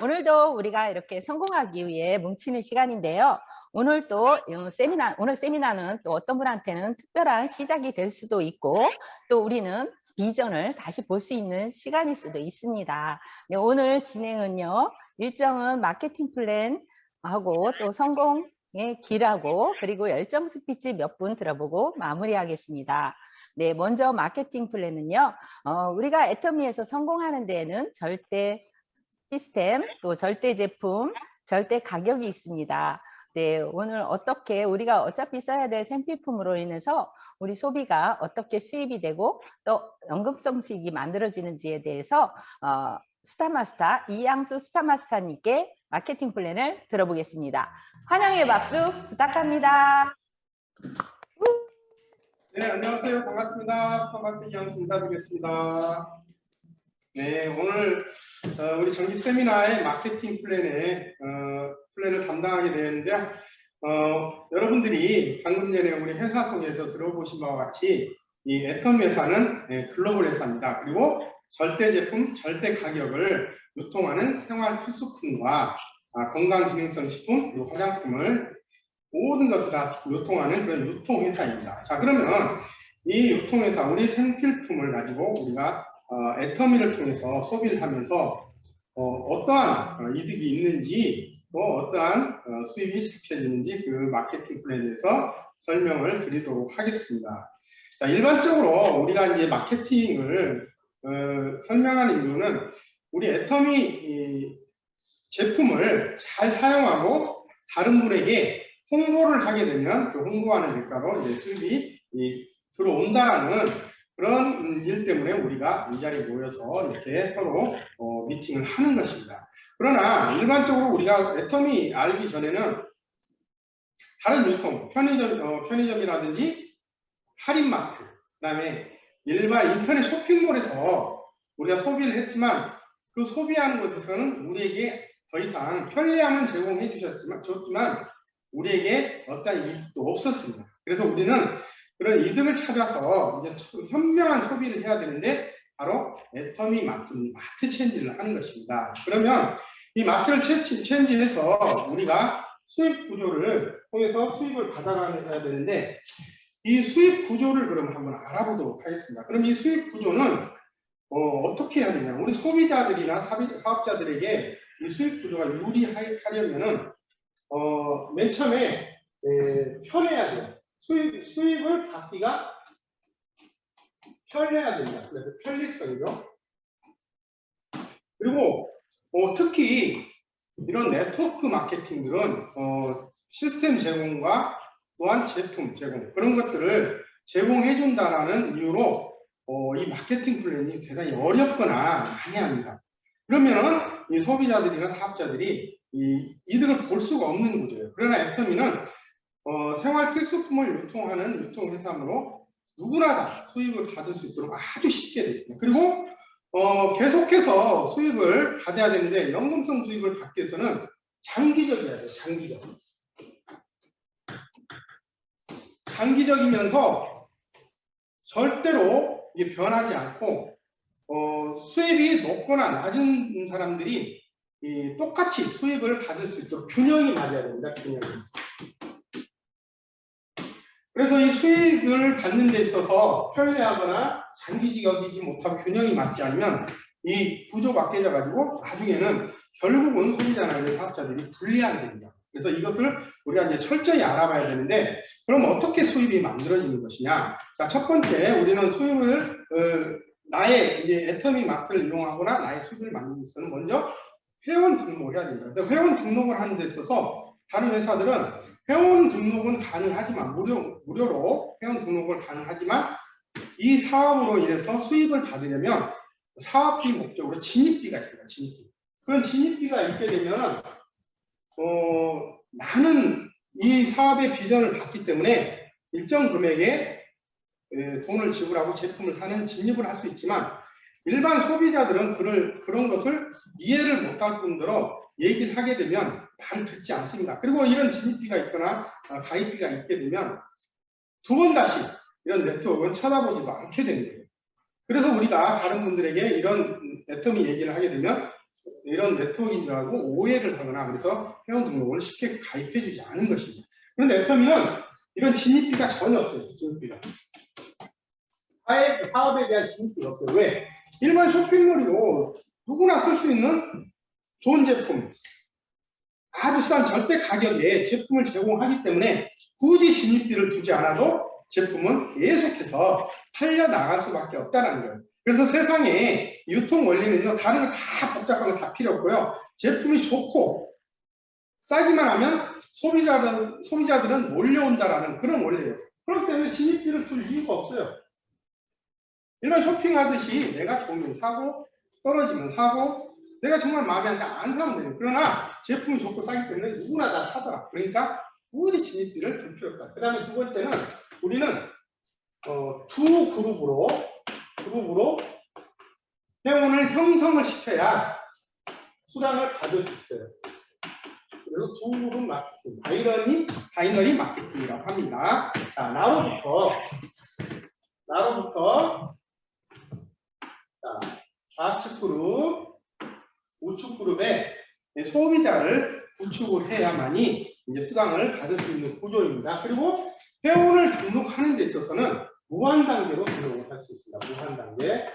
오늘도 우리가 이렇게 성공하기 위해 뭉치는 시간인데요. 오늘 또 어, 세미나, 오늘 세미나는 또 어떤 분한테는 특별한 시작이 될 수도 있고 또 우리는 비전을 다시 볼 수 있는 시간일 수도 있습니다. 네, 오늘 진행은요. 일정은 마케팅 플랜하고 또 성공의 길하고 그리고 열정 스피치 몇 분 들어보고 마무리하겠습니다. 네, 먼저 마케팅 플랜은요. 어, 우리가 애터미에서 성공하는 데에는 절대 시스템, 또 절대 제품, 절대 가격이 있습니다. 네, 오늘 어떻게 우리가 어차피 써야 될 생필품으로 인해서 우리 소비가 어떻게 수입이 되고 또 연금성 수익이 만들어지는지에 대해서 어, 스타마스터 이양수 스타마스터님께 마케팅 플랜을 들어보겠습니다. 환영의 박수 부탁합니다. 네, 안녕하세요. 반갑습니다. 스타마스 이양수 인사드리겠습니다. 네, 오늘 어, 우리 정기 세미나의 마케팅 플랜에 어, 플랜을 담당하게 되었는데요. 어, 여러분들이 방금 전에 우리 회사 소개에서 들어보신 바와 같이 이 애텀 회사는 네, 글로벌 회사입니다. 그리고 절대 제품, 절대 가격을 유통하는 생활 필수품과 아, 건강 기능성 식품, 그리고 화장품을 모든 것을 다 유통하는 그런 유통 회사입니다. 자, 그러면 이 유통 회사, 우리 생필품을 가지고 우리가 어, 애터미를 통해서 소비를 하면서 어, 떠한 이득이 있는지 또 어떠한 어, 수입이 잡혀지는지 그 마케팅 플랜에서 설명을 드리도록 하겠습니다. 자, 일반적으로 우리가 이제 마케팅을 어, 설명하는 이유는 우리 애터미 이 제품을 잘 사용하고 다른 분에게 홍보를 하게 되면 그 홍보하는 대가로 이제 수입이 이, 들어온다라는 그런 일 때문에 우리가 이 자리에 모여서 이렇게 서로 어, 미팅을 하는 것입니다. 그러나 일반적으로 우리가 애터미 알기 전에는 다른 유통, 편의점, 어, 편의점이라든지 할인마트, 그 다음에 일반 인터넷 쇼핑몰에서 우리가 소비를 했지만 그 소비하는 것에서는 우리에게 더 이상 편리함은 제공해 주셨지만 줬지만 우리에게 어떠한 이득도 없었습니다. 그래서 우리는 그런 이득을 찾아서 이제 현명한 소비를 해야 되는데 바로 애터미 마트, 마트 체인지를 하는 것입니다. 그러면 이 마트를 체인지해서 우리가 수입 구조를 통해서 수입을 받아가야 되는데 이 수입 구조를 그럼 한번 알아보도록 하겠습니다. 그럼 이 수입 구조는 어, 떻게 해야 되냐? 우리 소비자들이나 사업자들에게 이 수입 구조가 유리하려면은 어, 맨 처음에 에, 편해야 돼요. 수입, 수입을 받기가 편해야 됩니다. 그래서 편리성이죠. 그리고 어, 특히 이런 네트워크 마케팅들은 어, 시스템 제공과 또한 제품 제공 그런 것들을 제공해 준다라는 이유로 어, 이 마케팅 플랜이 대단히 어렵거나 많이 합니다. 그러면 이 소비자들이나 사업자들이 이 이득을 볼 수가 없는 구조예요. 그러나 애터미는 어, 생활 필수품을 유통하는 유통회사로 누구나 다 수입을 받을 수 있도록 아주 쉽게 되어 있습니다. 그리고 어, 계속해서 수입을 받아야 되는데 연금성 수입을 받기 위해서는 장기적이어야 돼요. 장기적. 장기적이면서 절대로 이게 변하지 않고 어, 수입이 높거나 낮은 사람들이 이, 똑같이 수입을 받을 수 있도록 균형이 맞아야 됩니다. 균형이. 그래서 이 수익을 받는 데 있어서 편리하거나 장기적이지 못하고 균형이 맞지 않으면 이 구조가 깨져 가지고 나중에는 결국은 소비자나 사업자들이 불리하게 됩니다. 그래서 이것을 우리가 이제 철저히 알아봐야 되는데 그럼 어떻게 수입이 만들어지는 것이냐? 자, 첫 번째 우리는 수입을 어, 나의 이제 애터미 마트를 이용하거나 나의 수입을 만들기 위해서는 먼저 회원 등록을 해야 됩니다. 회원 등록을 하는 데 있어서 다른 회사들은 회원 등록은 가능하지만 무료 무료로 회원 등록을 가능하지만 이 사업으로 인해서 수입을 받으려면 사업비 목적으로 진입비가 있습니다. 진입비. 그런 진입비가 있게 되면 어, 많은 이 사업의 비전을 받기 때문에 일정 금액의 돈을 지불하고 제품을 사는 진입을 할 수 있지만 일반 소비자들은 그를, 그런 것을 이해를 못할 뿐더러 얘기를 하게 되면 말을 듣지 않습니다. 그리고 이런 진입비가 있거나 어, 가입비가 있게 되면 두 번 다시 이런 네트워크는 쳐다보지도 않게 되는 거예요. 그래서 우리가 다른 분들에게 이런 애터미 얘기를 하게 되면 이런 네트워크인 줄 알고 오해를 하거나 그래서 회원 등록을 쉽게 가입해 주지 않은 것입니다. 그런데 애터미는 이런 진입비가 전혀 없어요. 진입비가. 사업, 사업에 대한 진입비가 없어요. 왜? 일반 쇼핑몰이고 누구나 쓸 수 있는 좋은 제품, 아주 싼 절대 가격에 제품을 제공하기 때문에 굳이 진입비를 두지 않아도 제품은 계속해서 팔려 나갈 수밖에 없다는 거예요. 그래서 세상에 유통 원리는요, 다른 거 다 복잡한 거 다 필요 없고요. 제품이 좋고 싸기만 하면 소비자들, 소비자들은 몰려온다라는 그런 원리예요. 그렇기 때문에 진입비를 둘 이유가 없어요. 일반 쇼핑하듯이 내가 좋으면 사고 떨어지면 사고 내가 정말 마음에 안, 안 사면 돼요. 그러나 제품이 좋고 싸기 때문에 누구나 다 사더라. 그러니까 굳이 진입비를 둘 필요 없다. 그 다음에 두 번째는 우리는 어, 두 그룹으로 그룹으로 회원을 형성을 시켜야 수당을 받을 수 있어요. 그래서 두 그룹 마케팅, 바이너리, 바이너리 마케팅이라고 합니다. 자, 나로부터 나로부터 자, 좌측 그룹, 우측 그룹에 소비자를 구축을 해야만이 이제 수당을 받을 수 있는 구조입니다. 그리고 회원을 등록하는 데 있어서는 무한 단계로 등록을 할 수 있습니다. 무한 단계.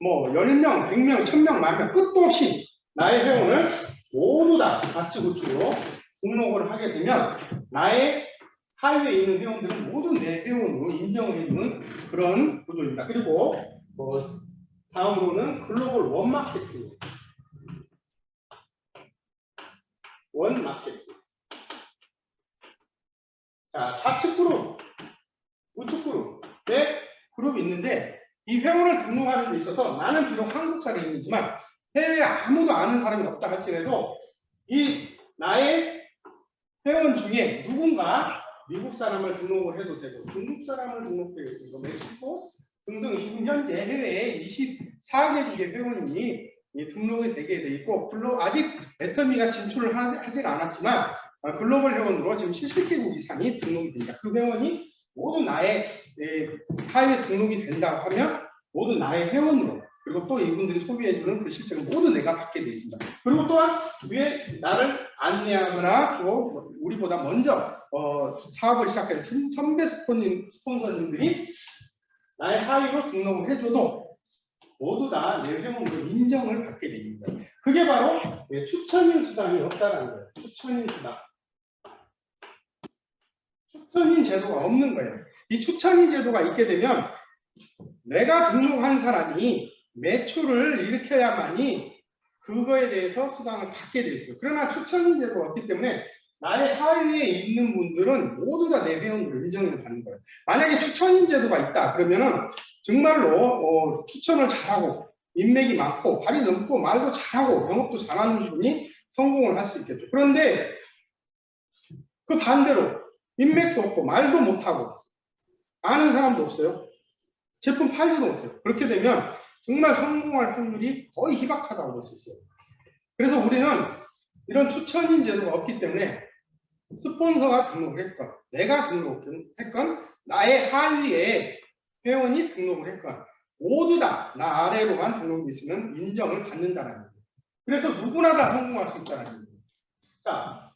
뭐 10명, 100명, 1000명, 만명 끝도 없이 나의 회원을 모두 다 좌측 우측으로 등록을 하게 되면 나의 하위에 있는 회원들은 모두 내 회원으로 인정을 해주는 그런 구조입니다. 그리고 뭐 다음으로는 글로벌 원 마케팅. 원 마케팅. 자, 좌측 그룹, 우측 그룹, 네 그룹이 있는데 이 회원을 등록하는 데 있어서 나는 비록 한국 사람이지만 해외에 아무도 아는 사람이 없다 할지라도 이 나의 회원 중에 누군가 미국 사람을 등록을 해도 되고 중국 사람을 등록해도 되고 멕시코 등등 지금 현재 해외에 24개 국의 회원이 이 등록이 되게 돼 있고 글로 아직 애터미가 진출을 하- 하질 않았지만 아, 글로벌 회원으로 지금 70개국 이상이 등록이 됩니다. 그 회원이 모두 나의 예, 하에 등록이 된다고 하면 모두 나의 회원으로 그리고 또 이분들이 소비해주는 그 실적을 모두 내가 받게 돼 있습니다. 그리고 또한 위에 나를 안내하거나 또 우리보다 먼저 어, 사업을 시작한 선- 선배 스폰서님들이 나의 하위로 등록을 해줘도 모두 다 내 회원으로 인정을 받게 됩니다. 그게 바로 예, 추천인 수당이 없다는 거예요. 추천인 수당. 추천인 제도가 없는 거예요. 이 추천인 제도가 있게 되면 내가 등록한 사람이 매출을 일으켜야만이 그거에 대해서 수당을 받게 돼 있어요. 그러나 추천인 제도가 없기 때문에 나의 하위에 있는 분들은 모두 다 내 회원으로 인정을 받는 거예요. 만약에 추천인 제도가 있다 그러면은 정말로 어, 추천을 잘하고 인맥이 많고 발이 넓고 말도 잘하고 영업도 잘하는 분이 성공을 할 수 있겠죠. 그런데 그 반대로 인맥도 없고 말도 못하고 아는 사람도 없어요. 제품 팔지도 못해요. 그렇게 되면 정말 성공할 확률이 거의 희박하다고 볼 수 있어요. 그래서 우리는 이런 추천인 제도가 없기 때문에 스폰서가 등록을 했건 내가 등록을 했건 나의 하위에 회원이 등록을 했건 모두 다 나 아래로만 등록이 있으면 인정을 받는다는 거예요. 그래서 누구나 다 성공할 수 있다는 거예요. 자,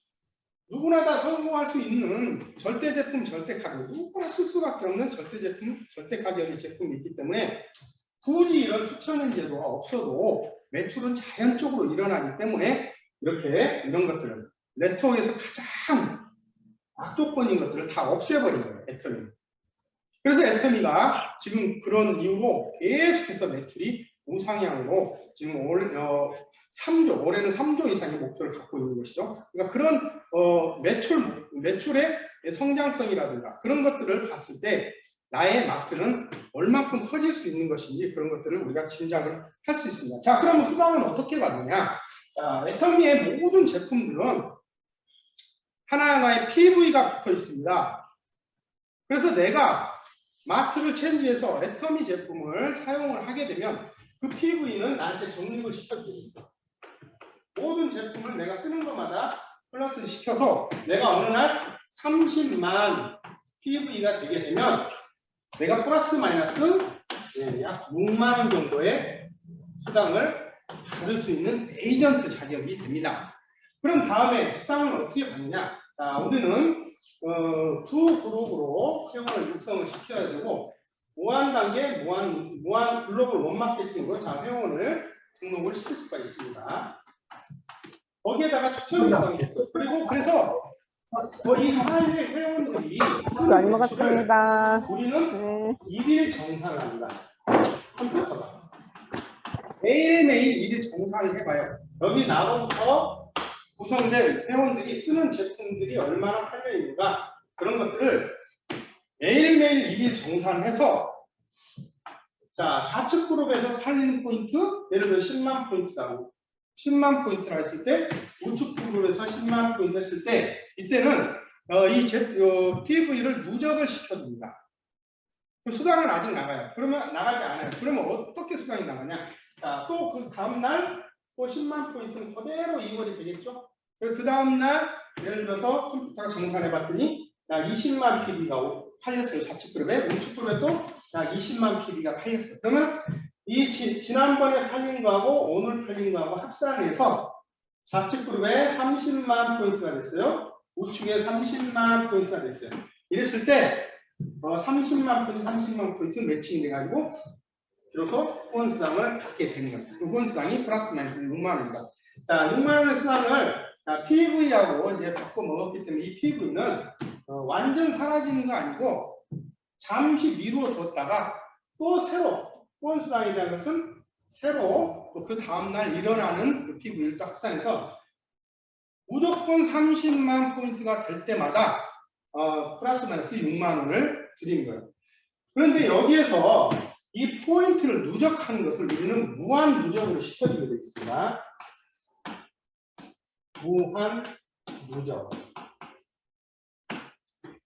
누구나 다 성공할 수 있는 절대 제품, 절대 가격, 누구나 쓸 수밖에 없는 절대 제품, 절대 가격의 제품이 있기 때문에 굳이 이런 추천인 제도가 없어도 매출은 자연적으로 일어나기 때문에 이렇게 이런 것들을 네트워크에서 가장 악조건인 것들을 다 없애버린 거예요, 애터미. 그래서 애터미가 지금 그런 이유로 계속해서 매출이 우상향으로 지금 올, 어, 3조, 올해는 3조 이상의 목표를 갖고 있는 것이죠. 그러니까 그런 어, 매출, 매출의 성장성이라든가 그런 것들을 봤을 때 나의 마트는 얼마큼 커질 수 있는 것인지 그런 것들을 우리가 짐작을 할 수 있습니다. 자, 그러면 수당은 어떻게 받느냐? 자, 애터미의 모든 제품들은 하나하나의 PV가 붙어 있습니다. 그래서 내가 마트를 체인지해서 애터미 제품을 사용을 하게 되면 그 PV는 나한테 적립을 시켜줍니다. 모든 제품을 내가 쓰는 것마다 플러스 시켜서 내가 어느 날 30만 PV가 되게 되면 내가 플러스 마이너스 예, 약 6만 원 정도의 수당을 받을 수 있는 에이전트 자격이 됩니다. 그럼 다음에 수당을 어떻게 받느냐? 자, 우리는 어, 두 그룹으로 회원을 육성을 시켜야 되고 무한 단계, 무한 무한 글로벌 원마케팅으로 자 회원을 등록을 시킬 수가 있습니다. 거기에다가 추천 있어요. 그리고 그래서 어, 이 하위 회원들이 잘 먹었습니다. 우리는 네. 일일 정산을 합니다. 컴퓨터가. 매일매일 일일 정산을 해봐요. 여기 나로부터 구성된 회원들이 쓰는 제품들이 얼마나 팔려 있는가 그런 것들을 매일매일 일일 정산해서 자 좌측 그룹에서 팔리는 포인트 예를 들어 10만 포인트라고 10만 포인트라 했을 때 우측 그룹에서 10만 포인트 했을 때 이때는 어, 이 제, 어, PV를 누적을 시켜줍니다. 그 수당은 아직 나가요. 그러면 나가지 않아요. 그러면 어떻게 수당이 나가냐? 자, 또 그 다음날 또 10만 포인트는 그대로 이월이 되겠죠? 그 다음날 예를 들어서 컴퓨터가 정산해 봤더니 야 20만 PB가 팔렸어요. 좌측 그룹에 우측 그룹에 또야 20만 PB가 팔렸어요. 그러면 이 지, 지난번에 팔린 거하고 오늘 팔린 거하고 합산해서 좌측 그룹에 30만 포인트가 됐어요. 우측에 30만 포인트가 됐어요. 이랬을 때 어, 30만 포인트, 30만 포인트 매칭이 돼가지고 비로소 후원수당을 받게 되는 겁니다. 그 후원수당이 플러스 마이너스 6만 원입니다. 자, 6만 원의 수당을 자, PV하고 이제 바꿔 먹었기 때문에 이 PV는 어, 완전 사라지는 거 아니고 잠시 미루어 뒀다가 또 새로 후원수당이라는 것은 새로 또 그 다음날 일어나는 그 PV를 또 합산해서 무조건 30만 포인트가 될 때마다 어, 플러스 마이너스 6만 원을 드린 거예요. 그런데 여기에서 이 포인트를 누적하는 것을 우리는 무한 누적으로 시켜주게 되어 있습니다. 무한 누적.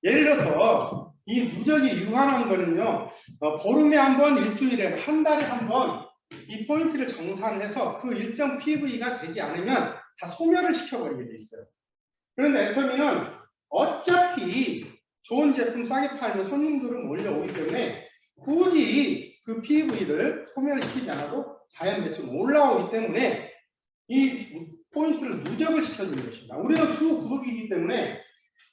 예를 들어서 이 누적이 유한한 거는요, 어, 보름에 한 번, 일주일에 한 달에 한 번 이 포인트를 정산해서 그 일정 PV가 되지 않으면 다 소멸을 시켜버리게 돼 있어요. 그런데 애터미는 어차피 좋은 제품 싸게 팔면 손님들은 몰려오기 때문에 굳이 그 PV를 소멸시키지 않아도 자연 매출 올라오기 때문에 이 포인트를 누적을 시켜주는 것입니다. 우리는 두 그룹이기 때문에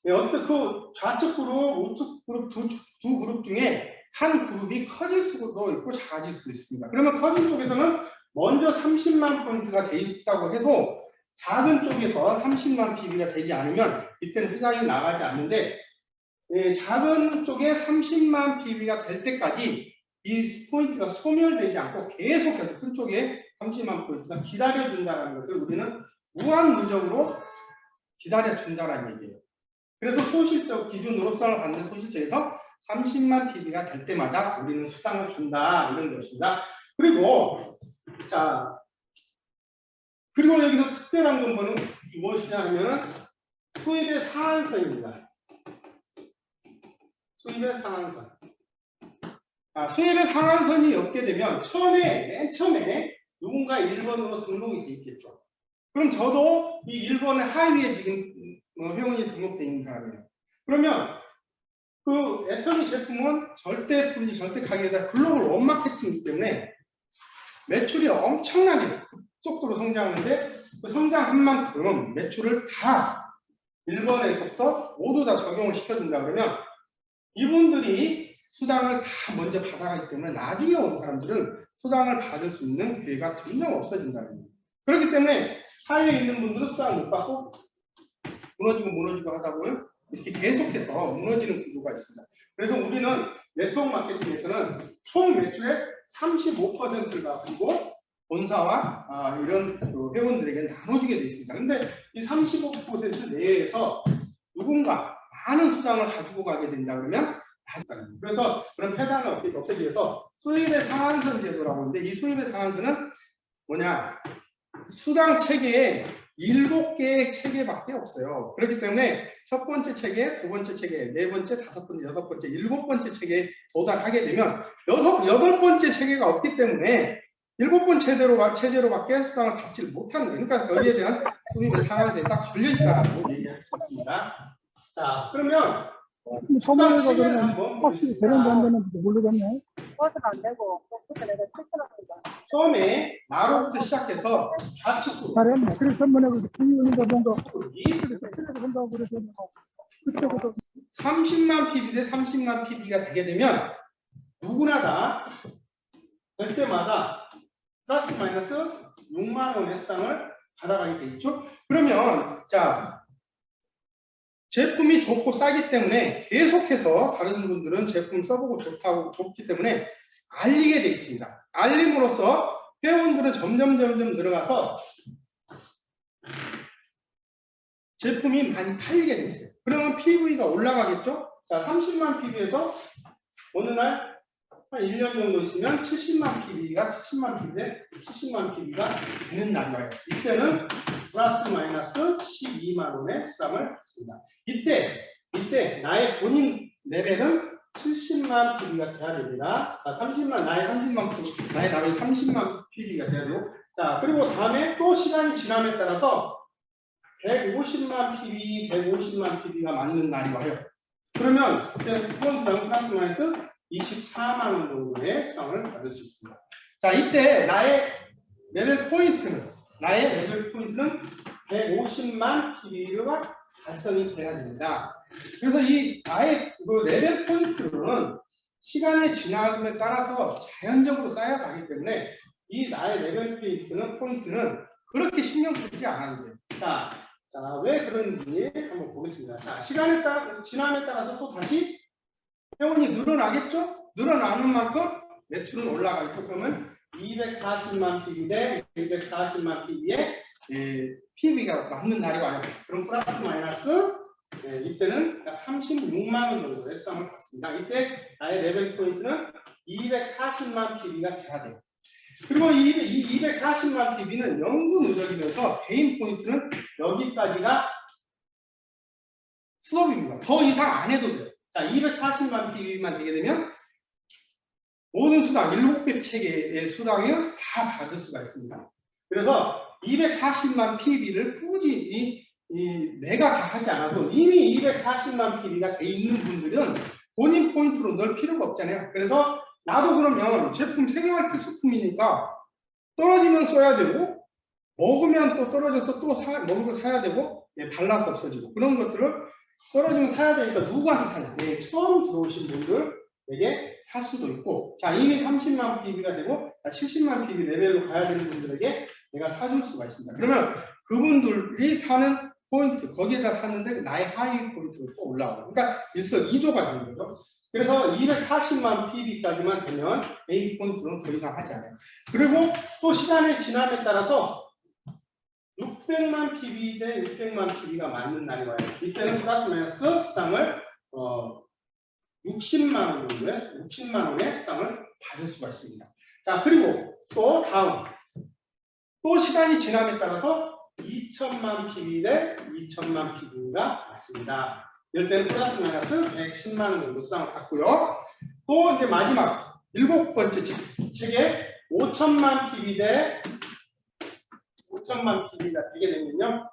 네, 어떤 그 좌측 그룹, 우측 그룹 두, 두 그룹 중에 한 그룹이 커질 수도 있고 작아질 수도 있습니다. 그러면 커진 쪽에서는 먼저 30만 포인트가 돼 있다고 해도 작은 쪽에서 30만 PB가 되지 않으면 이때는 투자이 나가지 않는데 예, 작은 쪽에 30만 PB가 될 때까지 이 포인트가 소멸되지 않고 계속해서 큰 쪽에 30만 포인트가 기다려준다는 것을 우리는 무한 누적으로 기다려준다는 얘기예요. 그래서 소실적 기준으로 수당을 받는 소실적에서 30만 PB가 될 때마다 우리는 수당을 준다 이런 것입니다. 그리고 자 그리고 여기서 특별한 건 무엇이냐 하면 수입의 상한선입니다. 수입의 상한선. 아, 수입의 상한선이 없게 되면 처음에 맨 처음에 누군가 1번으로 등록이 돼 있겠죠. 그럼 저도 이 1번의 하위에 지금 어, 회원이 등록돼 있는 사람이에요. 그러면 그 애터미 제품은 절대 분리 절대 가격에다 글로벌 원마케팅이기 때문에 매출이 엄청나게 급속도로 성장하는데 그 성장한 만큼 매출을 다 1번에서부터 모두 다 적용을 시켜준다 그러면 이분들이 수당을 다 먼저 받아가기 때문에 나중에 온 사람들은 수당을 받을 수 있는 기회가 점점 없어진다는 거예요. 그렇기 때문에 사회에 있는 분들은 수당을 못 받고 무너지고 무너지고 하다 보면 이렇게 계속해서 무너지는 구조가 있습니다. 그래서 우리는 네트워크 마케팅에서는 총 매출의 35%를 가지고 본사와 아, 이런 그 회원들에게 나눠주게 되어 있습니다. 근데 이 35% 내에서 누군가 많은 수당을 가지고 가게 된다 그러면 나중에 그래서 그런 폐단을 없게 없애기 위해서 수입의 상한선 제도라고 하는데 이 수입의 상한선은 뭐냐 수당 체계에 일곱 개의 체계밖에 없어요. 그렇기 때문에 첫 번째 체계, 두 번째 체계, 네 번째, 다섯 번째, 여섯 번째, 일곱 번째 체계에 도달하게 되면 여섯, 여덟 번째 체계가 없기 때문에 일곱 번 체제로, 체제로밖에 수당을 받지를 못하는 거예요. 그러니까 거기에 대한 수입의 상한선이 딱 걸려 있다라고 얘기할 수 있습니다. 자, 그러면 소문이가 체계를 그러면 한번 확실히 보겠습니다. 안 되는지 모르겠네. 버스는 안 되고 버스 내가 출근합니다. 처음에 마로부터 시작해서 좌측으로 잘했네. 그래서 전번에 그 비우는가 뭔가 이 그래서 본다고 그래서 그쪽으로 30만 PB 대 30만 PB가 되게 되면 누구나 다 될 때마다 플러스 마이너스 6만 원의 수당을 받아가게 돼 있죠. 그러면 자 제품이 좋고 싸기 때문에 계속해서 다른 분들은 제품 써보고 좋다고 좋기 때문에 알리게 돼 있습니다. 알림으로써 회원들은 점점 점점 늘어가서 제품이 많이 팔리게 돼 있어요. 그러면 PV가 올라가겠죠? 자, 30만 PV에서 어느 날 한 1년 정도 있으면 70만 PV가 70만 PV에 70만 PV가 되는 날이 와요. 이때는 플러스 마이너스 12만 원의 수당을 받습니다. 이때 이때 나의 본인 레벨은 70만 PV가 돼야 됩니다. 자, 30만 나의 30만 PV, 나의 나의 30만 PV가 돼야 돼요. 자, 그리고 다음에 또 시간이 지남에 따라서 150만 PB, 150만 PB가 맞는 날이 와요. 그러면 그때 후원수당 플러스 마이너스 24만 원 정도의 수당을 받을 수 있습니다. 자, 이때 나의 레벨 포인트는 나의 레벨 포인트는 150만 PB가 달성이 돼야 됩니다. 그래서 이 나의 그 레벨 포인트는 시간의 지남에 따라서 자연적으로 쌓여가기 때문에 이 나의 레벨 포인트는 포인트는 그렇게 신경 쓰지 않아도 돼요. 자, 자, 왜 그런지 한번 보겠습니다. 자, 시간에 따라, 지남에 따라서 또 다시 회원이 늘어나겠죠? 늘어나는 만큼 매출은 올라가겠죠? 그러면 240만 PB 대 240만 PB의 PB가 맞는 날이 와요. 그럼 플러스 마이너스 예, 이때는 약 36만 원 정도의 수당을 받습니다. 이때 나의 레벨 포인트는 240만 PB가 돼야 돼요. 그리고 이, 이 240만 PB는 연구 누적이면서 개인 포인트는 여기까지가 수업입니다. 더 이상 안 해도 돼요. 자, 240만 PB만 되게 되면 모든 수당, 7개 체계의 수당을 다 받을 수가 있습니다. 그래서 240만 PB를 꾸준히 이, 내가 다 하지 않아도 이미 240만 PB가 돼 있는 분들은 본인 포인트로 넣을 필요가 없잖아요. 그래서 나도 그러면 제품 생활 필수품이니까 떨어지면 써야 되고 먹으면 또 떨어져서 또 사, 먹은 거 사야 되고 예, 발라서 없어지고 그런 것들을 떨어지면 사야 되니까 누구한테 사냐? 예, 처음 들어오신 분들 에게 살 수도 있고 자 이미 30만 PB가 되고 자, 70만 PB 레벨로 가야 되는 분들에게 내가 사줄 수가 있습니다. 그러면 그분들이 사는 포인트 거기에다 샀는데 나의 하위 포인트가 또 올라오고 그러니까 일석이조가 되는 거죠. 그래서 240만 PB까지만 되면 A 포인트는 더 이상 하지 않아요. 그리고 또 시간의 지남에 따라서 600만 PB 대 600만 PB가 맞는 날이 와요. 이때는 플러스 마이너스 수당을 어, 60만 원 정도의 60만 원의 수당을 받을 수가 있습니다. 자 그리고 또 다음 또 시간이 지남에 따라서 2천만 PB 대 2천만 PB가 맞습니다. 이럴 때는 플러스 마이너스 110만 원 정도 수당을 받고요. 또 이제 마지막 일곱 번째 책, 책에 5천만 PB 대 5천만 PB가 되게 되면요.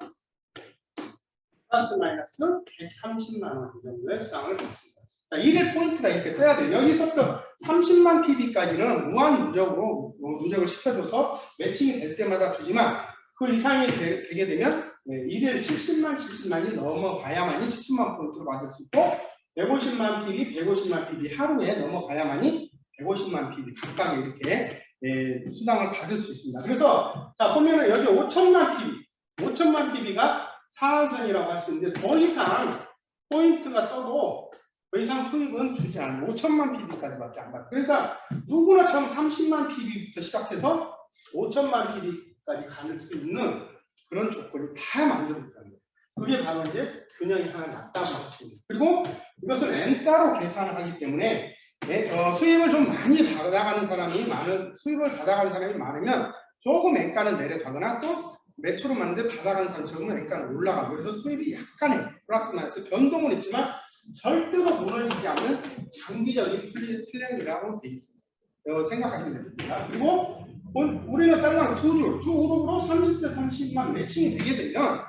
플러스 마이너스 130만 원 정도의 수당을 받습니다. 자, 1의 포인트가 이렇게 떠야 돼요. 여기서부터 30만 PB까지는 무한 누적으로 뭐 누적을 시켜줘서 매칭이 될 때마다 주지만 그 이상이 되, 게 되면 네, 1일 70만 70만이 넘어가야만이 70만 포인트를 받을 수 있고 150만 PB, 150만 PB 하루에 넘어가야만이 150만 PB 각각 이렇게 예, 수당을 받을 수 있습니다. 그래서 자 보면은 여기 5천만 PB, 5천만 PB가 상한선이라고 할 수 있는데 더 이상 포인트가 떠도 더 이상 수익은 주지 않아요. 5천만 PB까지밖에 안 받아요. 그러니까 누구나 처음 30만 PB부터 시작해서 5천만 PB까지 가는 수 있는 그런 조건을 다 만들었다는 거예요. 그게 바로 이제 균형이 하나 낮다고 하십니다. 그리고 이것은 N가로 계산을 하기 때문에 네, 어, 수익을 좀 많이 받아가는 사람이 많은 수익을 받아가는 사람이 많으면 조금 N가는 내려가거나 또 매출을 많은데 받아가는 사람 적으면 N가는 올라가고 그래서 수익이 약간의 플러스 마이너스 변동은 있지만 절대로 무너지지 않는 장기적인 플랜- 플랜이라고 돼 있습니다. 어, 생각하시면 됩니다. 그리고 본- 우리는 딸랑 두 줄, 두 그룹으로 30대 30만 매칭이 되게 되면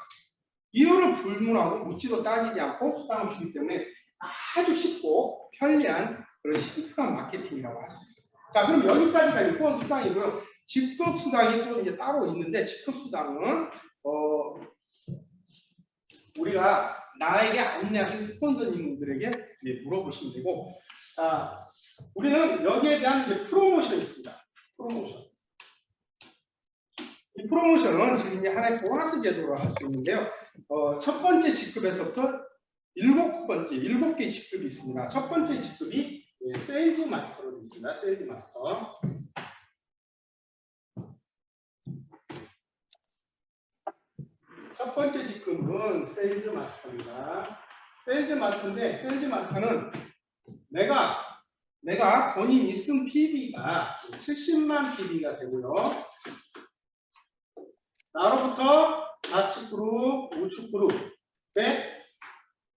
이유를 불문하고 묻지도 따지지 않고 수당을 주기 때문에 아주 쉽고 편리한 그런 심플한 마케팅이라고 할 수 있어요. 자, 그럼 여기까지가 후원 수당이고요. 직급 수당이 또 이제 따로 있는데 직급 수당은 어 우리가 나에게 안내하신 스폰서님들에게 물어보시면 되고, 자, 우리는 여기에 대한 이제 프로모션이 있습니다. 프로모션. 이 프로모션은 지금 이제 하나의 보너스 제도로 할 수 있는데요. 어, 첫 번째 직급에서부터 일곱 번째, 일곱 개 직급이 있습니다. 첫 번째 직급이 예, 세일즈 마스터로 있습니다. 세일즈 마스터. 첫 번째 직급은 세일즈 마스터입니다. 세일즈 마스터인데 세일즈 마스터는 내가 내가 본인이 쓴 PB가 70만 PB가 되고요. 나로부터 좌측 그룹, 우측 그룹에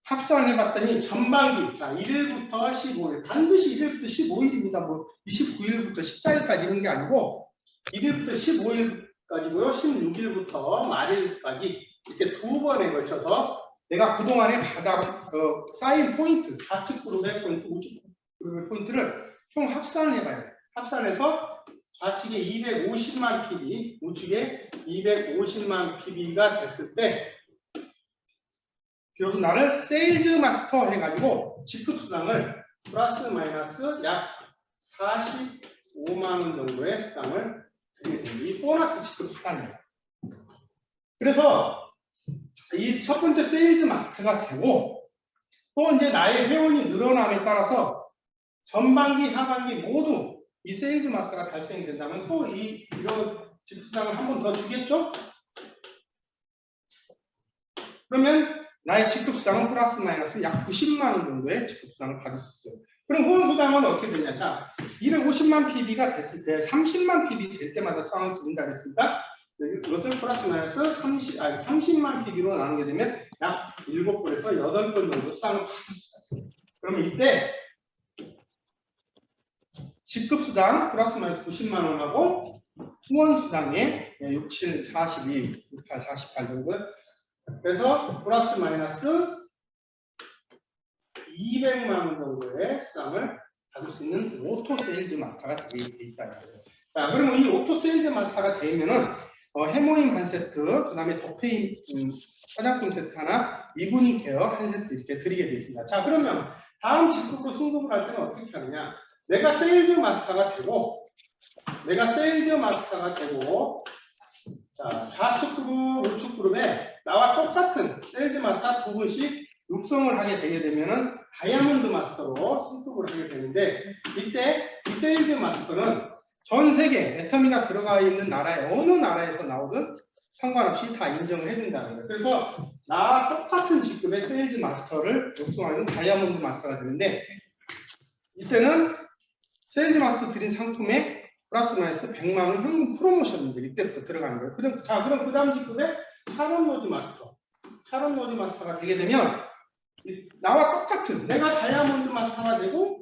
합산을 해봤더니 전반기 자 1일부터 15일 반드시 1일부터 15일입니다. 뭐 29일부터 14일까지 이런 게 아니고 1일부터 15일까지고요. 16일부터 말일까지 이렇게 두 번에 걸쳐서 내가 그동안에 받아 그 쌓인 포인트 좌측 그룹의 포인트, 우측 그룹의 포인트를 총 합산을 해봐요. 합산해서 좌측에 250만 PB, 우측에 250만 PB가 됐을 때 비로소 나를 세일즈 마스터 해가지고 직급 수당을 플러스 마이너스 약 45만 원 정도의 수당을 됩니다. 이 보너스 직급 수당이에요. 그래서 이 첫 번째 세일즈 마스터가 되고 또 이제 나의 회원이 늘어남에 따라서 전반기, 하반기 모두 이 세일즈 마스터가 달성이 된다면 또 이 이런 직급 수당을 한 번 더 주겠죠? 그러면 나의 직급 수당은 플러스 마이너스 약 90만 원 정도의 직급 수당을 받을 수 있어요. 그럼 후원 수당은 어떻게 되냐? 자, 250만 PB가 됐을 때 30만 PB 될 때마다 수당을 드린다 그랬습니까? 이것을 플러스 마이너스 30, 아니 30만 PB로 나누게 되면 약 7번에서 8번 정도 수당을 받을 수가 있어요. 그러면 이때 직급 수당 플러스 마이너스 90만 원하고 후원 수당에 6, 7, 42, 68, 48 정도 그래서 플러스 마이너스 200만 원 정도의 수당을 받을 수 있는 오토 세일즈 마스터가 되어 있다. 자, 그러면 이 오토 세일즈 마스터가 되면은 어, 해모임 한 세트, 그 다음에 더페인 음, 화장품 세트 하나, 이브닝 케어 한 세트 이렇게 드리게 되어 있습니다. 자, 그러면 다음 직급으로 승급을 할 때는 어떻게 하느냐? 내가 세일즈 마스터가 되고, 내가 세일즈 마스터가 되고, 자, 좌측 그룹, 우측 그룹에 나와 똑같은 세일즈 마스터 두 분씩 육성을 하게 되게 되면은 다이아몬드 마스터로 승급을 하게 되는데 이때 이 세일즈 마스터는 전 세계 애터미가 들어가 있는 나라의 어느 나라에서 나오든 상관없이 다 인정을 해준다는 거예요. 그래서 나와 똑같은 직급의 세일즈 마스터를 육성하는 다이아몬드 마스터가 되는데 이때는 세일즈 마스터 드린 상품에 플러스 마이너스 100만 원 현금 프로모션이 이제 이때부터 들어가는 거예요. 그럼, 자, 그럼 그 다음 직급에 샤론 로즈 마스터. 샤론 로즈 마스터가 되게 되면 이- 나와 똑같은 내가 다이아몬드 마스터가 되고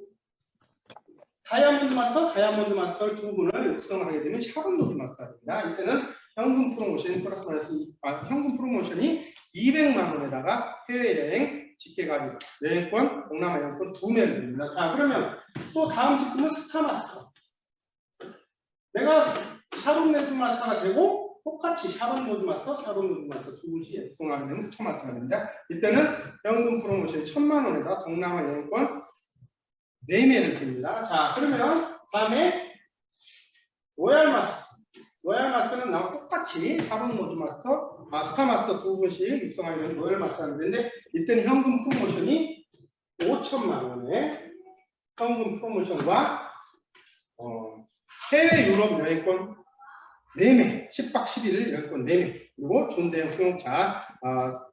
다이아몬드 마스터, 다이아몬드 마스터 두 분을 육성하게 되면 샤론 로즈 마스터가 됩니다. 이때는 현금 프로모션이 플러스 마이너스 이- 아, 현금 프로모션이 200만 원에다가 해외여행 직계가격 여행권, 동남아 여행권 두 매를 드립니다. 자 그러면 또 다음 직급은 스타 마스터. 내가 샤론 로즈 마스터가 되고 똑같이 샤론 로즈 마스터, 샤론 로즈 마스터 두 분씩 되면 스타 마스터가 됩니다. 이때는 현금 프로모션 1000만 원에다 동남아 여행권 4매를 드립니다. 자, 그러면 다음에 로얄 마스터. 로얄 마스터는 나와 똑같이 샤론 로즈 마스터, 아, 스타 마스터 두 분씩 육성하면 로얄 마스터가 되는데 이때는 현금 프로모션이 5천만 원의 현금 프로모션과 어, 해외 유럽 여행권 4매, 10박 11일 여행권 4매, 그리고 준대형 승용차 아,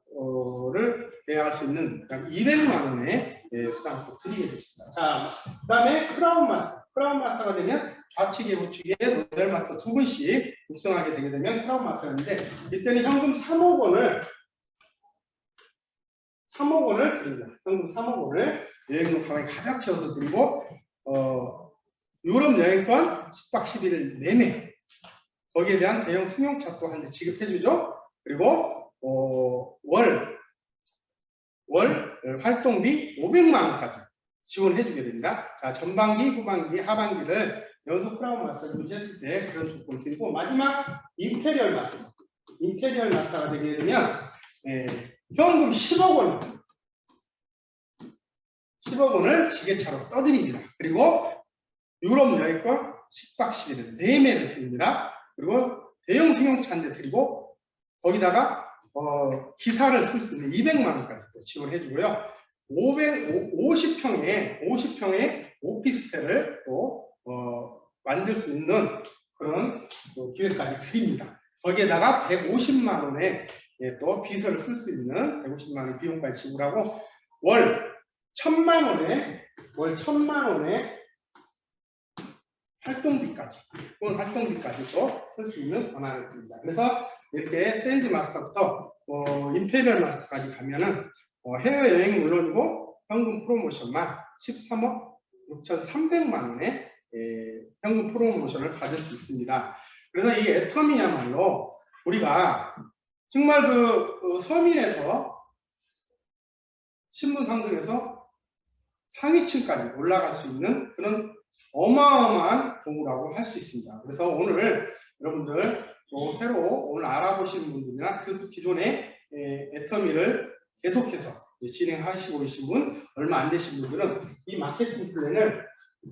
계약할 수 있는 약 200만 원의 예, 수당을 또 드리게 됐습니다. 자, 그 다음에 크라운 마스터. 크라운 마스터가 되면 좌측에 우측에 로얄 마스터 두 분씩 육성하게 되게 되면 크라운 마스터인데 이때는 현금 3억 원을 3억 원을 드립니다. 현금 3억 원을 여행용 가방에 가득 채워서 드리고 어, 유럽 여행권 10박 11일 내내 거기에 대한 대형 승용차 또한 대 지급해주죠. 그리고 어, 월, 월 활동비 500만 원까지 지원해 주게 됩니다. 자, 전반기, 후반기, 하반기를 연속 크라운 마사지 유지했을 때 그런 조건을 드리고 마지막 임페리얼 마사지 임페리얼 마사가 되게 되면 예, 현금 10억 원 10억 원을 지게차로 떠드립니다. 그리고 유럽 여행권 식박 시비를 4매를 드립니다. 그리고 대형 승용차 한 대 드리고 거기다가 어, 기사를 쓸 수 있는 200만 원까지 또 지원해 주고요. 500, 50평에 50평의 오피스텔을 또 어, 만들 수 있는 그런 또 기회까지 드립니다. 거기에다가 150만 원의 예, 또 비서를 쓸 수 있는 150만 원 비용까지 지불하고 월 1000만 원에 월 1000만 원의 활동비까지 또는 활동비까지 또쓸수 있는 권한을 드립니다. 그래서 이렇게 세일즈 마스터부터 어, 임페리얼 마스터까지 가면은 어, 해외여행 물론이고 현금 프로모션만 13억 6,300만 원의 예, 현금 프로모션을 받을 수 있습니다. 그래서 이 애터미야말로 우리가 정말 그, 그 서민에서 신분 상승에서 상위층까지 올라갈 수 있는 그런 어마어마한 도구라고 할 수 있습니다. 그래서 오늘 여러분들 또 새로 오늘 알아보시는 분들이나 그 기존의 에, 애터미를 계속해서 진행하시고 계신 분 얼마 안 되신 분들은 이 마케팅 플랜을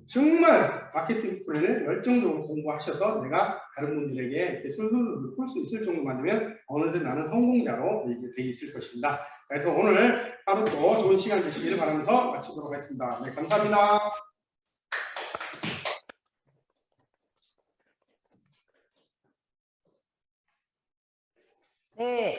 정말 마케팅 플랜을 열정적으로 공부하셔서 내가 다른 분들에게 이렇게 술술 풀 수 있을 정도만 되면 어느새 나는 성공자로 돼 있을 것입니다. 자, 그래서 오늘 하루 또 좋은 시간 되시기를 바라면서 마치도록 하겠습니다. 네, 감사합니다. 네.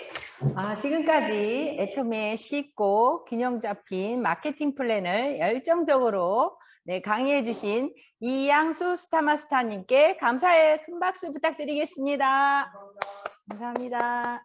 아, 지금까지 애터미의 쉽고 균형 잡힌 마케팅 플랜을 열정적으로 네, 강의해 주신 이양수 스타마스터님께 감사의 큰 박수 부탁드리겠습니다. 감사합니다.